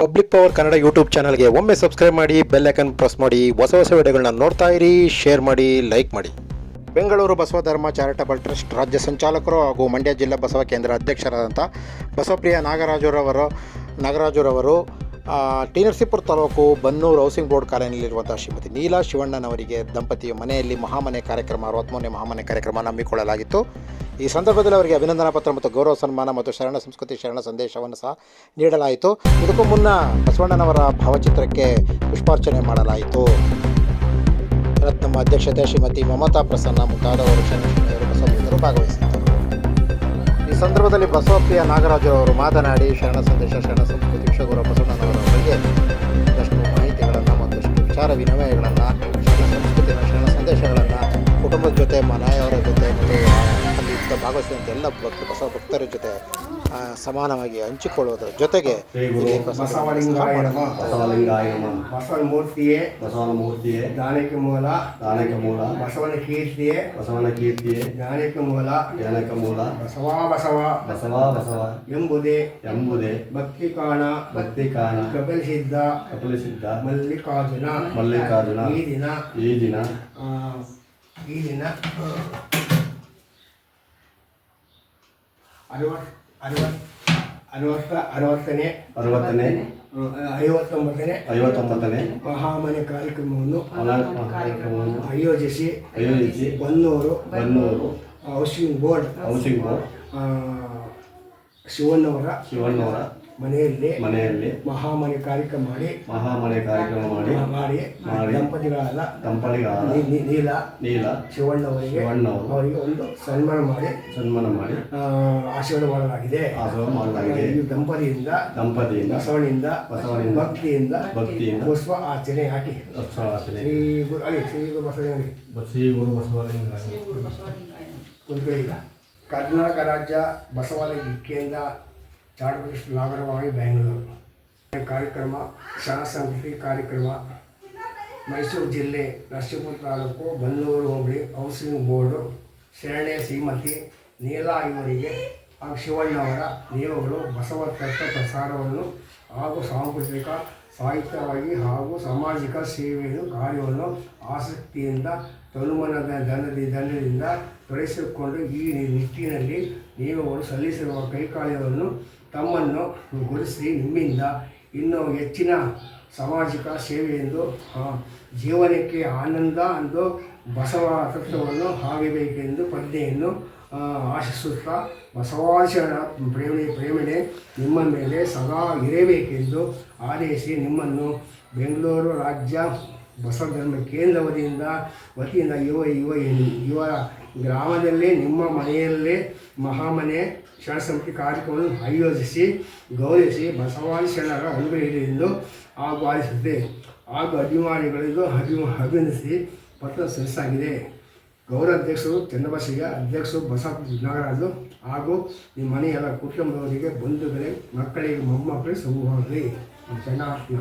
Public power Kannada YouTube ಚಾನಲ್ಗೆ ಒಮ್ಮೆ subscribe ಮಾಡಿ ಬೆಲ್ ಐಕನ್ ಪ್ರೆಸ್ ಮಾಡಿ, ಹೊಸ ಹೊಸ ವಿಡಿಯೋಗಳನ್ನ ನೋಡ್ತಾ ಇರಿ ಶೇರ್ ಮಾಡಿ ಲೈಕ್ ಮಾಡಿ. ಬೆಂಗಳೂರು ಬಸವ ಧರ್ಮ ಚಾರಿಟಬಲ್ ಟ್ರಸ್ಟ್ ರಾಜ್ಯ ಸಂಚಾಲಕರು ಹಾಗೂ ಮಂಡ್ಯ ಜಿಲ್ಲಾ ಬಸವ ಕೇಂದ್ರ ಅಧ್ಯಕ್ಷರಾದಂಥ ಬಸವಪ್ರಿಯ ನಾಗರಾಜುರವರು ನಾಗರಾಜುರವರು T Narasipura taluk Bannur housing board ಕಾಲೋನಿಯಲ್ಲಿರುವಂಥ ಶ್ರೀಮತಿ ನೀಲಾ ಶಿವಣ್ಣನವರಿಗೆ ದಂಪತಿಯ ಮನೆಯಲ್ಲಿ ಮಹಾಮನೆ ಕಾರ್ಯಕ್ರಮ ಅರವತ್ತ್ಮೂರನೇ ಮಹಾಮನೆ ಕಾರ್ಯಕ್ರಮ ಹಮ್ಮಿಕೊಳ್ಳಲಾಗಿತ್ತು. ಈ ಸಂದರ್ಭದಲ್ಲಿ ಅವರಿಗೆ ಅಭಿನಂದನಾ ಪತ್ರ ಮತ್ತು ಗೌರವ ಸನ್ಮಾನ ಮತ್ತು ಶರಣ ಸಂಸ್ಕೃತಿ ಶರಣ ಸಂದೇಶವನ್ನು ಸಹ ನೀಡಲಾಯಿತು. ಇದಕ್ಕೂ ಮುನ್ನ ಬಸವಣ್ಣನವರ ಭಾವಚಿತ್ರಕ್ಕೆ ಪುಷ್ಪಾರ್ಚನೆ ಮಾಡಲಾಯಿತು. ರತ್ನಮ್ಮ ಅಧ್ಯಕ್ಷತೆ ಶ್ರೀಮತಿ ಮಮತಾ ಪ್ರಸನ್ನ ಮುಂತಾದವರು ಶರಣರು ಬಸವಲಿಂಗರು ಭಾಗವಹಿಸಿದ್ದರು. ಈ ಸಂದರ್ಭದಲ್ಲಿ ಬಸವಪ್ರಿಯ ನಾಗರಾಜರವರು ಮಾತನಾಡಿ, ಶರಣ ಸಂದೇಶ, ಶರಣ ಸಂಸ್ಕೃತಿ ವಿಶ್ವಗುರು ವಿಚಾರ ವಿನಿಮಯಗಳನ್ನು ಶರಣ ಸಂಸ್ಕೃತಿನ ಶರಣ ಸಂದೇಶಗಳನ್ನು, ಕುಟುಂಬದ ಜೊತೆ ಮನೆಯವರ ಜೊತೆ ಮತ್ತು ಭಾಗವಹಿಸಿದಂಥ ಎಲ್ಲ ಭಕ್ತ ಹೊಸ ಭಕ್ತರ ಜೊತೆ ಸಮಾನವಾಗಿ ಹಂಚಿಕೊಳ್ಳುವುದರ ಜೊತೆಗೆ ಬಸವನ ಮೂರ್ತಿಯೇ ಬಸವನ ಮೂರ್ತಿಯೇ ಜ್ಞಾನಕ್ಕೆ ಮೂಲ ದಾನಕ ಮೂಲ ಬಸವನ ಕೀರ್ತಿಯೇ ಬಸವನ ಕೀರ್ತಿಯೇ ಜ್ಞಾನಕ್ಕೆ ಮೂಲ ಜ್ಞಾನಕ ಮೂಲ ಬಸವ ಬಸವ ಬಸವ ಬಸವ ಎಂಬುದೇ ಎಂಬುದೇ. ಭಕ್ತಿ ಕಾಣ ಭಕ್ತಿ ಕಾಣ ಕಪಿಲ ಸಿದ್ಧ ಮಲ್ಲಿಕಾರ್ಜುನ ಮಲ್ಲಿಕಾರ್ಜುನ ಈ ದಿನ ಈ ದಿನ. ಆ, ಈ ದಿನ ಅರವತ್ ಅರವತ್ ಅರವತ್ತ ಅರವತ್ತನೇ ಅರವತ್ತನೇ ಐವತ್ತೊಂಬತ್ತನೇ ಐವತ್ತೊಂಬತ್ತನೇ ಮಹಾಮನೆ ಕಾರ್ಯಕ್ರಮವನ್ನು ಕಾರ್ಯಕ್ರಮವನ್ನು ಆಯೋಜಿಸಿ ಆಯೋಜಿಸಿ Bannur Bannur housing board housing board Shivannavar ಶಿವಣ್ಣವರ ಮನೆಯಲ್ಲಿ ಮನೆಯಲ್ಲಿ ಮಹಾಮನೆ ಕಾರ್ಯಕ್ರಮ ಮಾಡಿ ಮಹಾಮನೆ ಕಾರ್ಯಕ್ರಮ ಮಾಡಿ ಮಾಡಿ ಮಾಡಿ ದಂಪತಿಗಳಾದ ದಂಪತಿಗಳಾದ ನೀಲ ನೀಲ ಶಿವಣ್ಣ ಅವರಿಗೆ ಅವರಿಗೆ ಒಂದು ಸನ್ಮಾನ ಮಾಡಿ ಸನ್ಮಾನ ಮಾಡಿ ಆಶೀರ್ವಾದ ಮಾಡಲಾಗಿದೆ. ಆಶೀರ್ವಾದ ಮಾಡಲಾಗಿದೆ. ಈ ದಂಪತಿಯಿಂದ ದಂಪತಿಯಿಂದ ಬಸವನಿಂದ ಬಸವನಿಂದ ಭಕ್ತಿಯಿಂದ ಭಕ್ತಿಯಿಂದ ಪುಷ್ಪ ಆಚರಣೆ ಹಾಕಿ. ಶ್ರೀ ಗುರು ಅಲ್ಲಿ ಶ್ರೀ ಗುರು ಬಸವನಿಗೆ ಶ್ರೀ ಗುರು ಬಸವಣ್ಣ ಒಂದು ಕರ್ನಾಟಕ ರಾಜ್ಯ ಬಸವಾಲಯ ಕೇಂದ್ರ ಚಾಡುಕೃಷ್ಣ ನಾಗರವಾಣಿ ಬೆಂಗಳೂರು. ಕಾರ್ಯಕ್ರಮ ಸಂಸ್ಕೃತಿ ಕಾರ್ಯಕ್ರಮ, ಮೈಸೂರು ಜಿಲ್ಲೆ ನರಸೀಪುರ ತಾಲೂಕು ಬನ್ನೂರು ಹೋಬಳಿ ಹೌಸಿಂಗ್ ಬೋರ್ಡು, ಶರಣೆ ಶ್ರೀಮತಿ ನೀಲಾ ಇವರಿಗೆ ಹಾಗೂ ಶಿವಣ್ಣವರ ನಿಯಮಗಳು ಬಸವ ತತ್ವ ಪ್ರಸಾರವನ್ನು ಹಾಗೂ ಸಾಂಸ್ಕೃತಿಕ, ಸಾಹಿತ್ಯವಾಗಿ ಹಾಗೂ ಸಾಮಾಜಿಕ ಸೇವೆಯನ್ನು ಕಾರ್ಯವನ್ನು ಆಸಕ್ತಿಯಿಂದ, ತನುಮನದ ದಂಡದಿ ದಂಡದಿಂದ ತೊಡಗಿಸಿಕೊಂಡು ಈ ನಿಟ್ಟಿನಲ್ಲಿ ನಿಯಮಗಳು ಸಲ್ಲಿಸಿರುವ ಕೈಕಾರ್ಯವನ್ನು ತಮ್ಮನ್ನು ಗುರುಸಿ ನಿಮ್ಮಿಂದ ಇನ್ನೂ ಹೆಚ್ಚಿನ ಸಾಮಾಜಿಕ ಸೇವೆಯೆಂದು ಆ, ಜೀವನಕ್ಕೆ ಆನಂದ ಎಂದು ಬಸವ ತತ್ವವನ್ನು ಆಗಬೇಕೆಂದು ಪ್ರಜ್ಞೆಯನ್ನು ಆಶಿಸುತ್ತಾ ಬಸವಾಚರಣ ಪ್ರೇಮಿ ಪ್ರೇಮಣೆ ನಿಮ್ಮ ಮೇಲೆ ಸದಾ ಇರಬೇಕೆಂದು ಆದೇಶಿ ನಿಮ್ಮನ್ನು ಬೆಂಗಳೂರು ರಾಜ್ಯ ಬಸವ ಧರ್ಮ ಕೇಂದ್ರ ವತಿಯಿಂದ ವತಿಯಿಂದ ಯುವ ಯುವ ಯುವ ಗ್ರಾಮದಲ್ಲೇ, ನಿಮ್ಮ ಮನೆಯಲ್ಲೇ ಮಹಾಮನೆ ಶರಣಸಮಿತಿ ಕಾರ್ಯಕ್ರಮವನ್ನು ಆಯೋಜಿಸಿ, ಗೌರವಿಸಿ ಬಸವಾದಿ ಶರಣರ ಅನುಗ್ರಹದಿಂದ ಆಹ್ವಾನಿಸುತ್ತೆ ಹಾಗೂ ಅಭಿಮಾನಿಗಳಿಗೂ ಅಭಿ ಅಭಿನಂದಿಸಿ ಪತ್ರ ಸಲ್ಲಿಸಲಾಗಿದೆ. ಗೌರವಾಧ್ಯಕ್ಷರು ಚಂದ್ರಬಸಿಗೆ ಅಧ್ಯಕ್ಷರು, ಬಸವ ನಾಗರಾಜು ಹಾಗೂ ನಿಮ್ಮ ಮನೆಯ ಕುಟುಂಬದವರಿಗೆ ಬಂಧುಗಳೇ ಮಕ್ಕಳಿಗೆ, ಮೊಮ್ಮಕ್ಕಳಿಗೆ ಸಮೂಹ ಚೆನ್ನಾಗಿ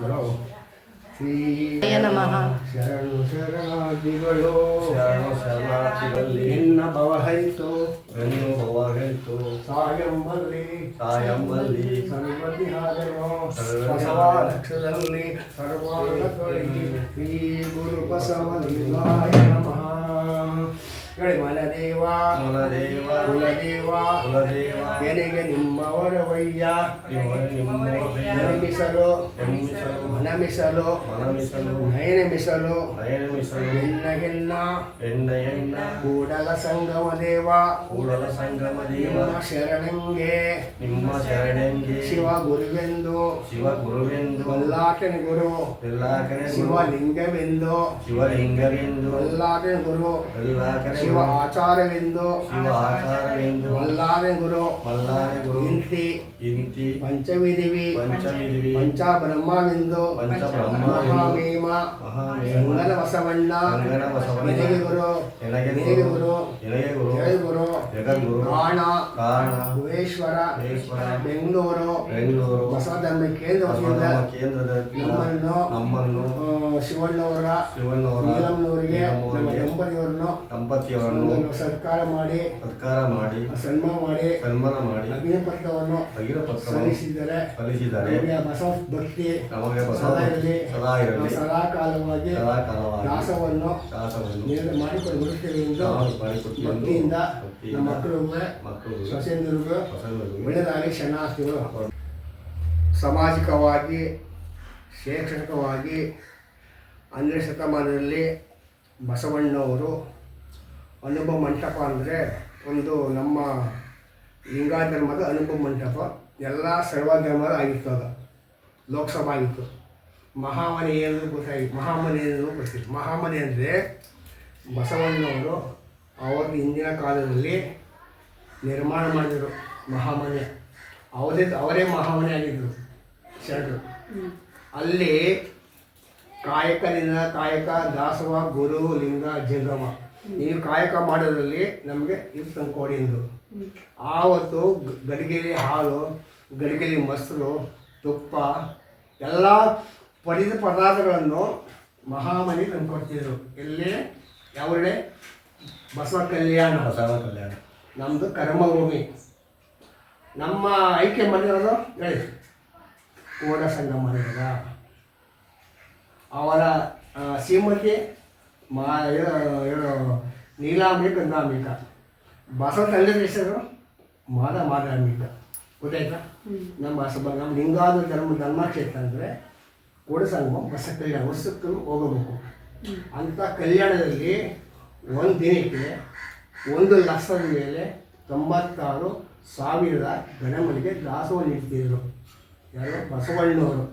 ನಮಃ. ಶರಣು ಶರಣಾರ್ಥಿಗಳು ಶರಣು ಶರಣಾರ್ಥಿಗಳಲ್ಲಿ ನಿನ್ನ ಭವ ಹರಿತು. ಬೆನ್ನು ಹೋವಾಗೆಂತು ಸಾಯಂಬಲ್ಲಿ. ಸಾಯಂಬಲ್ಲಿ ಬಸವಾಕ್ಷದಲ್ಲಿ ಸರ್ವಾಂಗ ತೊಳಗಿ ಶ್ರೀ ಗುರು ಬಸವಲಿಂಗಾಯ ನಮಃ ಹೇಳಿ ಮನದೇವ ಕುಲದೇವ ಕುಲದೇವ. ಕುಲದೇವ ನಿಮ್ಮವರ ನಿಮ್ಮವರವಯ್ಯ. ನೆನಪಿಸಲು ಮನಮಿಸಲು. ಮನಮಿಸಲು. ನಯನಮಿಸಲು. ನಯನಮಿಸಲು. ಎನ್ನ ಎನ್ನ ಎನ್ನ ಎನ್ನ ಕೂಡಲ ಸಂಗಮ ದೇವ. ಕೂಡಲ ಸಂಗಮ ದೇವ. ಶರಣಂಗೆ. ನಿಮ್ಮ ಶರಣಂಗೆ. ಶಿವ ಗುರುವೆಂದು ಶಿವ ಗುರುವೆಂದು ವಲ್ಲಾಟನ ಗುರು. ಎಲ್ಲಾಕರೆ ಗುರು. ಶಿವಲಿಂಗವೆಂದು. ಶಿವಲಿಂಗವೆಂದು. ವಲ್ಲಾಟನ ಗುರು. ಎಲ್ಲಾಕರೆ ಶಿವ ಆಚಾರವೆಂದು ಶಿವ ಆಚಾರವೆಂದು ವಲ್ಲಾರೆ ಗುರು ಮಲ್ಲಾರೆ ಗುರು ಇಂತಿ ಇಂತಿ ಪಂಚವಿದಿವಿ ಪಂಚವಿದಿವಿ ಪಂಚಾಬ್ರಹ್ಮವೆಂದು ಮಹಾಮೇಮ ಮಹಾಮೇಮ ಮಂಗಲ ಬಸವಣ್ಣ ಮಂಗಲ ಬಸವಣ್ಣ ನಿನಗೆ ಗುರು ಎನಗೆ ದೇವಿ ಗುರು ಗುರು ಎನಗೆ ಗುರು ಜಯ ಗುರು ಕಾಣ ಕಾಣ ಭುವೇಶ್ವರ ಮಹೇಶ್ವರ ಬೆಂಗಳೂರು ಬೆಂಗಳೂರು ಬಸವಧರ್ಮ ಕೇಂದ್ರ ಕೇಂದ್ರದ ನಮ್ಮನ್ನು ನಮ್ಮನ್ನು ಶಿವಣ್ಣವರ ಶಿವಣ್ಣವರಿಗೆ ನಮ್ಮ ದಂಪತಿಯವರನ್ನು ದಂಪತಿಯವರನ್ನು ಒಂದು ಸತ್ಕಾರ ಮಾಡಿ ಸರ್ಕಾರ ಮಾಡಿ ಸನ್ಮಾನ ಮಾಡಿ ಸನ್ಮಾನ ಮಾಡಿ ಅಗ್ನಿ ಪತ್ರವನ್ನು ಅಗ್ನಿ ಪತ್ರ ಸಲ್ಲಿಸಿದರೆ ಸಲ್ಲಿಸಿದರೆ ಬಸವ ಭಕ್ತಿ ನಮಗೆ ಬಸವ ಸದಾ ಇರಲಿ. ಸದಾ ಕಾಲವಾಗಿ ಸದಾ ಕಾಲವಾಗಿ ದಾಸವನ್ನು ದಾಸವನ್ನು ನೀವು ಮಾಡಿಕೊಂಡು ಬರುತ್ತೇವೆ ಎಂದು ಭಕ್ತಿಯಿಂದ ನಮ್ಮ ಮಕ್ಕಳಿಗೆ ಮಕ್ಕಳು ಸೊಸೆಂದರಿಗೂ ಒಳ್ಳೆಯದಾಗಿ ಶರಣಾರ್ಥಿಗಳು. ಸಾಮಾಜಿಕವಾಗಿ ಶೈಕ್ಷಣಿಕವಾಗಿ ಹನ್ನೆರಡು ಶತಮಾನದಲ್ಲಿ ಬಸವಣ್ಣವರು ಅನುಭವ ಮಂಟಪ ಅಂದರೆ ಒಂದು ನಮ್ಮ ಲಿಂಗಾಧರ್ಮದ ಅನುಭವ ಮಂಟಪ. ಎಲ್ಲ ಸರ್ವ ಧರ್ಮದ ಆಗಿತ್ತು ಅದು. ಲೋಕಸಭಾ ಆಗಿತ್ತು. ಮಹಾಮನೆ ಏನು ಗೊತ್ತಾಗಿತ್ತು ಮಹಾಮನೆ ಏನು ಗೊತ್ತಿತ್ತು ಮಹಾಮನೆ ಅಂದರೆ ಬಸವಣ್ಣವರು ಅವರು ಹಿಂದಿನ ಕಾಲದಲ್ಲಿ ನಿರ್ಮಾಣ ಮಾಡಿದರು ಮಹಾಮನೆ. ಅವರೇ ಅವರೇ ಮಹಾಮನೆ ಆಗಿದ್ದರು ಶರಣರು. ಅಲ್ಲಿ ಕಾಯಕದಿಂದ ಕಾಯಕ ದಾಸವ ಗುರು ಲಿಂಗ ಜಂಗಮ. ನೀವು ಕಾಯಕ ಮಾಡೋದ್ರಲ್ಲಿ ನಮಗೆ ಇದು ತಂದ್ಕೊಡಿ ಅಂದರು. ಆವತ್ತು ಗಡಿಗೆಲಿ ಹಾಲು ಗಡಿಗೆಲಿ ಮೊಸರು ತುಪ್ಪ ಎಲ್ಲ ಪಡಿದ ಪದಾರ್ಥಗಳನ್ನು ಮಹಾಮನಿ ತಂದುಕೊಡ್ತಿದ್ರು ಎಲ್ಲೇ? ಯಾವಡೆ ಬಸವ ಕಲ್ಯಾಣ. ಬಸವ ಕಲ್ಯಾಣ. ನಮ್ಮದು ಕರ್ಮಭೂಮಿ. ನಮ್ಮ ಐಕ್ಯ ಮಾಡಿರೋದು ಹೇಳಿ ಕೋಡ ಸಂಘ ಮಾಡಿರೋದ ಅವರ ಶ್ರೀಮತಿ ಮಾ ನೀಲಾಂಬಿ ನೀಲಾಂಬಿಕ ಬಸವ ತಂದೆ ಹೆಸರು? ಮಾದ ಮಾದಾಂಬಿಕ. ಗೊತ್ತಾಯ್ತಾ? ನಮ್ಮ ಸಭಾ ನಮ್ಮ ಲಿಂಗಾದ ಧರ್ಮ ಧರ್ಮಕ್ಷೇತ್ರ ಅಂದರೆ ಕೂಡ ಸಂಗಮ ಬಸ ಕಲ್ಯಾಣ ವರ್ಷಕ್ಕೂ ಹೋಗಬೇಕು. ಅಂಥ ಕಲ್ಯಾಣದಲ್ಲಿ ಒಂದು ದಿನಕ್ಕೆ ಒಂದು ಲಕ್ಷದ ಮೇಲೆ ತೊಂಬತ್ತಾರು ಸಾವಿರದ ಗಣಮನಿಗೆ ದಾಸವನ್ನು ನೀಡ್ತಿದ್ರು. ಯಾರು ಬಸವಣ್ಣವರು.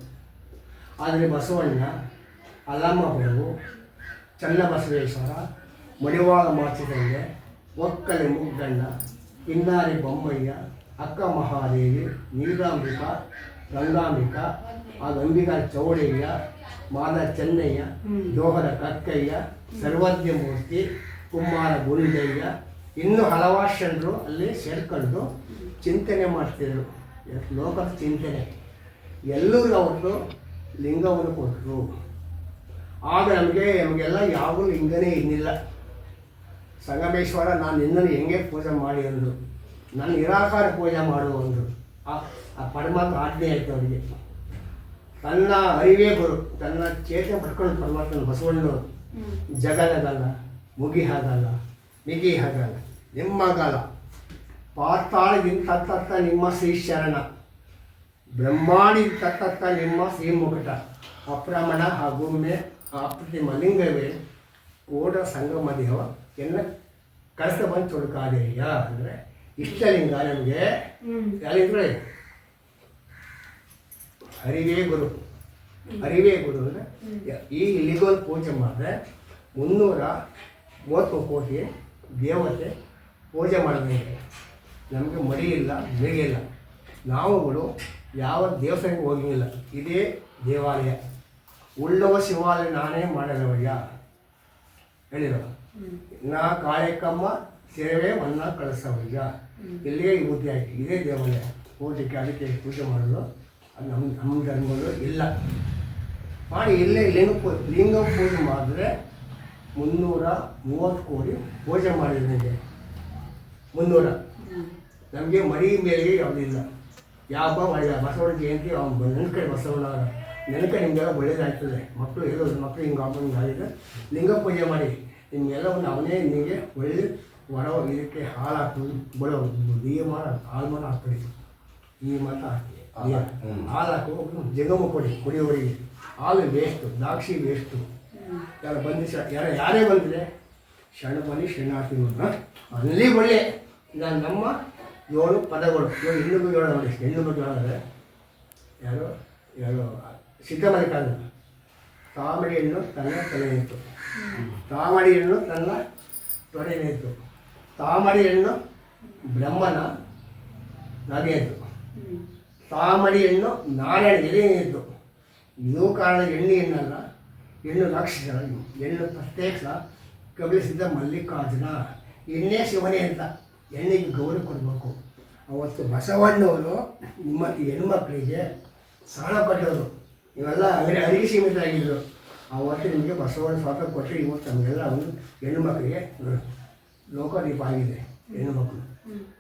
ಆದರೆ ಬಸವಣ್ಣ ಅಲ್ಲಮ್ಮ ಪ್ರಭು ಚನ್ನಬಸವೇಶ್ವರ, ಮಡಿವಾಳ ಮಾಚಿದಂಗೆ, ಒಕ್ಕಲೆ ಮುಗ್ಗಣ್ಣ ಕಿನ್ನಾರಿ ಬೊಮ್ಮಯ್ಯ, ಅಕ್ಕ ಮಹಾದೇವಿ, ನೀಲಾಂಬಿಕ, ಗಂಗಾಂಬಿಕ, ಆ ಗಂಬಿಗಾರ ಚೌಡಯ್ಯ, ಮಾದ ಚೆನ್ನಯ್ಯ ದೋಹರ ಕಕ್ಕಯ್ಯ ಸರ್ವಜ್ಞ ಮೂರ್ತಿ ಕುಮಾರ ಗುರುಜಯ್ಯ, ಇನ್ನೂ ಹಲವಾರು ಜನರು ಅಲ್ಲಿ ಸೇರ್ಕೊಂಡು ಚಿಂತನೆ ಮಾಡ್ತಿದ್ರು. ಲೋಕದ ಚಿಂತನೆ. ಎಲ್ಲರೂ ಅವರು ಲಿಂಗವನ್ನು ಕೊಟ್ಟರು. ಆಗ ನಮಗೆ ನಮಗೆಲ್ಲ ಯಾವ ಲಿಂಗನೇ ಇನ್ನಿಲ್ಲ ಸಂಗಮೇಶ್ವರ ನಾನು ನಿನ್ನನ್ನು ಹೆಂಗೆ ಪೂಜೆ ಮಾಡಿ ಅಂದರು. ನಾನು ನಿರಾಕಾರ ಪೂಜೆ ಮಾಡು ಅಂದರು. ಆ ಪರಮಾತ್ಮ ಆಜ್ಞೆ ಆಯಿತು ಅವರಿಗೆ. ತನ್ನ ಅರಿವೇ ಗುರು ತನ್ನ ಚೇತನ ಪಡ್ಕೊಂಡು ಪರಮಾತ್ಮನ ಬಸವಣ್ಣವರು ಜಗದಗಲ್ಲ ಮುಗಿ ಹಾಗಲ್ಲ ಮಿಗಿ ಹಾಗಲ್ಲ ನಿಮ್ಮಗಲ್ಲ. ಪಾತಾಳದಿಂದ ತತ್ತತ್ತ ನಿಮ್ಮ ಶ್ರೀ ಶರಣ ಬ್ರಹ್ಮಾಂಡಿ ತತ್ತತ್ತ ನಿಮ್ಮ ಶ್ರೀ ಮುಕುಟ ಅಪ್ರಮಣ ಹಾಗುಮ್ಮೆ ಅಪ್ರತಿಮ ಮಲಿಂಗವೇ ಕೋಡ ಸಂಗಮ ದೇವ ಎನ್ನ ಕಳಸ ಬಂದು ತೊಡಕಾದೇಯ ಅಂದರೆ ಇಷ್ಟಲಿಂಗ ನಮಗೆ ಯಾರಿದ್ರೆ? ಹರಿವೇ ಗುರು. ಹರಿವೇ ಗುರು ಅಂದರೆ ಈ ಇಲ್ಲಿಗೊಂದು ಪೂಜೆ ಮಾಡಿದ್ರೆ ಮುನ್ನೂರ ಮೂವತ್ತು ಕೋಟಿ ದೇವತೆ ಪೂಜೆ ಮಾಡಬೇಕು ನಮಗೆ ಮಡಿ ಇಲ್ಲ ಬೇಗ ಇಲ್ಲ. ನಾವುಗಳು ಯಾವ ದೇವಸ್ಥಾನಕ್ಕೆ ಹೋಗಿಲ್ಲ. ಇದೇ ದೇವಾಲಯ. ಉಳ್ಳವ ಶಿವಾಲಯ ನಾನೇ ಮಾಡಲವಯ್ಯ ಹೇಳಿದ ನಾ ಕಾಯಕಮ್ಮ ಸೇವೆ ಮನ್ನ ಕಳಿಸವಯ್ಯ. ಇಲ್ಲಿಯೇ ಆಯ್ತು? ಇದೇ ದೇವಾಲಯ. ಪೂಜೆಗೆ ಅದಕ್ಕೆ ಪೂಜೆ ಮಾಡಲು ಅದು ನಮ್ಮ ನಮ್ಮ ಧರ್ಮಗಳು ಇಲ್ಲ. ಮಾಡಿ ಇಲ್ಲೇ ಲಿಂಗ ಲಿಂಗ ಪೂಜೆ ಮಾಡಿದ್ರೆ ಮುನ್ನೂರ ಮೂವತ್ತು ಕೋಟಿ ಪೂಜೆ ಮಾಡಿದ್ರೆ ಮುನ್ನೂರ. ನಮಗೆ ಮರಿ ಮೇಲೆ ಯಾವುದಿಲ್ಲ. ಯಾವ ಬಸವಣ್ಣ ಜಯಂತಿ ಅವ್ನು ಕಡೆ ಬಸವಣ್ಣ ನೆನಕ ನಿಮಗೆಲ್ಲ ಒಳ್ಳೇದಾಗ್ತದೆ. ಮಕ್ಕಳು ಹೇಳೋದು ಮಕ್ಕಳು ಹಿಂಗೆ ಹಬ್ಬ ಹಿಂಗೆ ಆಗಿದೆ. ಲಿಂಗ ಪೂಜೆ ಮಾಡಿ. ನಿಮಗೆಲ್ಲ ಒಂದು ಅವನೇ ನಿಮಗೆ ಒಳ್ಳೆ ಹೊರ ಇದಕ್ಕೆ ಹಾಲು ಈ ಮಾಡ ಹಾಳು ಮಾಡ ಹಾಕ್ತದೆ ಈ ಮಾತ್ರ. ಹಾಲು ಹಾಕು ಜಗಮ ಕೊಡಿ ಕುಡಿಯೋರಿಗೆ. ಹಾಲು ವೇಸ್ಟು ದ್ರಾಕ್ಷಿ ವೇಸ್ಟು ಯಾರು ಬಂದು ಶ ಯಾರು ಯಾರೇ ಬಂದಿದೆ ಶರಣ ಬನ್ನಿ ಶರಣಾರ್ಥಿ ಅಲ್ಲಿ ಒಳ್ಳೆ. ನಾನು ನಮ್ಮ ಏಳು ಪದಗಳು ಏಳು ಹೆಣ್ಣು ಬಗ್ಗೆ ಹೆಣ್ಣು ಬಗ್ಗೆ ಹೇಳಿದ್ರೆ ಯಾರು ಯಾರು ಕಾಲ ತಾಮಡಿ ತನ್ನ ತಲೆ ನಿಂತು ತಾಮಡಿ ಹಣ್ಣು ತನ್ನ ತೊಡೆ ನಿಂತು ತಾಮಡಿ ಬ್ರಹ್ಮನ ನದಿಯದ್ದು ಹಣ್ಣು ನಾರಾಯಣ ಎಲೆ ನಿಂತು ಇದು ಕಾರಣ ಎಣ್ಣೆ ಎಣ್ಣಲ್ಲ ಹೆಣ್ಣು ರಾಕ್ಷಸ ಹೆಣ್ಣು ಪ್ರತ್ಯೇಕ ಕಬಲಿಸಿದ ಮಲ್ಲಿಕಾರ್ಜುನ. ಎಣ್ಣೆ ಶಿವನೇ ಅಂತ ಎಣ್ಣೆಗೆ ಗೌರವ ಕೊಡಬೇಕು. ಅವತ್ತು ಬಸವಣ್ಣವರು ನಿಮ್ಮ ಹೆಣ್ಮಕ್ಳಿಗೆ ಸಾಲ ಕೊಟ್ಟವರು ಇವೆಲ್ಲ ಅಂದರೆ ಅರಿಗೆ ಸೀಮಿತ ಆ ವರ್ಷ ನಿಮಗೆ ಬಸವನ ಸ್ವಾತಂತ್ರ್ಯ ಕೊಟ್ಟರೆ ಇವತ್ತು ನಮಗೆಲ್ಲ ಒಂದು ಹೆಣ್ಣು ಮಕ್ಕಳಿಗೆ ಲೋಕದೀಪ ಆಗಿದೆ ಹೆಣ್ಣು ಮಕ್ಕಳು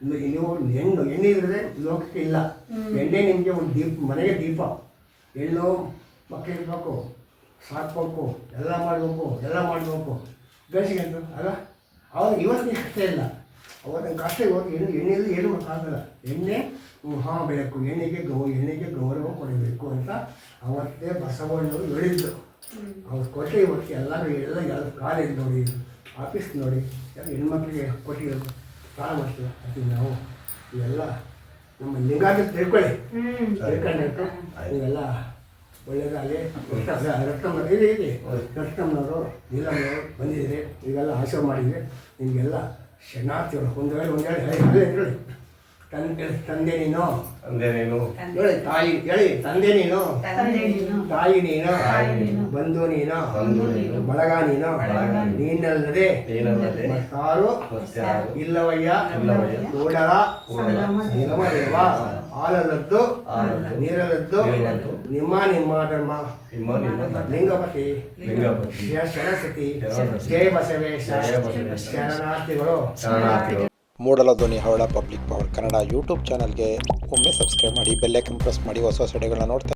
ಇನ್ನು ನೀವು ಹೆಣ್ಣು ಹೆಣ್ಣು ಇದ್ರೆ ಲೋಕಕ್ಕೆ ಇಲ್ಲ. ಎಣ್ಣೆ ನಿಮಗೆ ಒಂದು ದೀಪ ಮನೆಗೆ ದೀಪ. ಹೆಣ್ಣು ಮಕ್ಕಳಿರ್ಬೇಕು ಸಾಕ್ಬೇಕು ಎಲ್ಲ ಮಾಡಬೇಕು ಎಲ್ಲ ಮಾಡಬೇಕು. ಬೇಸಿಗೆ ಅಂತ ಅಲ್ಲ? ಅವ್ರಿಗೆ ಇವತ್ತಿನ ಕಷ್ಟ ಇಲ್ಲ. ಅವತ್ತಿನ ಕಷ್ಟ ಇವಾಗ ಎಣ್ಣೆ ಎಣ್ಣೆಯಲ್ಲಿ ಏನು ಮಾಡೋಕ್ಕಾಗಲ್ಲ ಎಣ್ಣೆ ಹಾಂ ಬೆಳಕು ಎಣ್ಣೆಗೆ ಗೌ ಎಣ್ಣೆಗೆ ಗೌರವ ಕೊಡಬೇಕು ಅಂತ ಅವತ್ತೇ ಬಸವಣ್ಣವರು ಹೇಳಿದ್ರು. ಅವ್ರು ಕೊಟ್ಟೆ ಇವತ್ತು ಎಲ್ಲರೂ ಎಲ್ಲ ಎಲ್ಲ ಕಾಲೇಜ್ ನೋಡಿ ಆಫೀಸ್ ನೋಡಿ ಎಲ್ಲ ಹೆಣ್ಮಕ್ಳಿಗೆ ಕೊಟ್ಟಿರೋದು ಕಾಲ ಮಾಡ್ತೀವಿ ಅದು ನಾವು. ಇವೆಲ್ಲ ನಮ್ಮ ಲಿಂಗಾಗಿ ತಿಳ್ಕೊಳ್ಳಿ. ತಿಳ್ಕೊಂಡ್ರೆ ಇವೆಲ್ಲ ಒಳ್ಳೇದಾಗಲಿ. ರತ್ನಮ್ಮ ಇದೆ ಇದೆ. ರತ್ನಮ್ಮನವರು ನೀಲಮ್ಮನವರು ಬಂದಿದ್ದೀರಿ. ಈಗೆಲ್ಲ ಆಶೀರ್ವಾದ ಮಾಡಿದರೆ ನಿಮಗೆಲ್ಲ ಶರಣಾರ್ಥಿಗಳು ಒಂದು ವೇಳೆ ಒಂದು ಹೇಳಿ ಹೇಳಿ ಹೇಳಿ. ತಂದೆ ತಂದೆ ನೀನು. ತಂದೆ ನೀನು. ಹೇಳಿ ತಾಯಿ ಹೇಳಿ ತಂದೆ ನೀನು. ತಾಯಿ ನೀನು. ಬಂಧು ನೀನು. ಬಂಧು ನೀನು. ಬಳಗ ನೀನು. ನೀನಲ್ಲದೆ ಮತ್ತಾರು ಇಲ್ಲವಯ್ಯ. ಇಲ್ಲವಯ್ಯ. ಕೂಡಲ ಕೂಡಲ ನಿಗಮದೇವ ಹಾಲಲ್ಲದ್ದು ನೀರಲ್ಲದ್ದು ನಿಮ್ಮ ನಿಮ್ಮ ಧರ್ಮ. ಲಿಂಗಪತಿ. ಶರಸ್ವತಿ. ಜಯ ಬಸವೇಶ ಶರಣಾರ್ಥಿಗಳು. ಮೂಡಲ ಧ್ವನಿ ಹವಳ ಪಬ್ಲಿಕ್ ಪವರ್ ಕನ್ನಡ ಯೂಟ್ಯೂಬ್ ಚಾನಲ್ಗೆ ಒಮ್ಮೆ ಸಬ್ಸ್ಕ್ರೈಬ್ ಮಾಡಿ ಬೆಲ್ಲೈಕನ್ ಪ್ರೆಸ್ ಮಾಡಿ ಹೊಸ ಹೊಸ ವಿಡಿಯೋಗಳನ್ನ ನೋಡ್ತಾ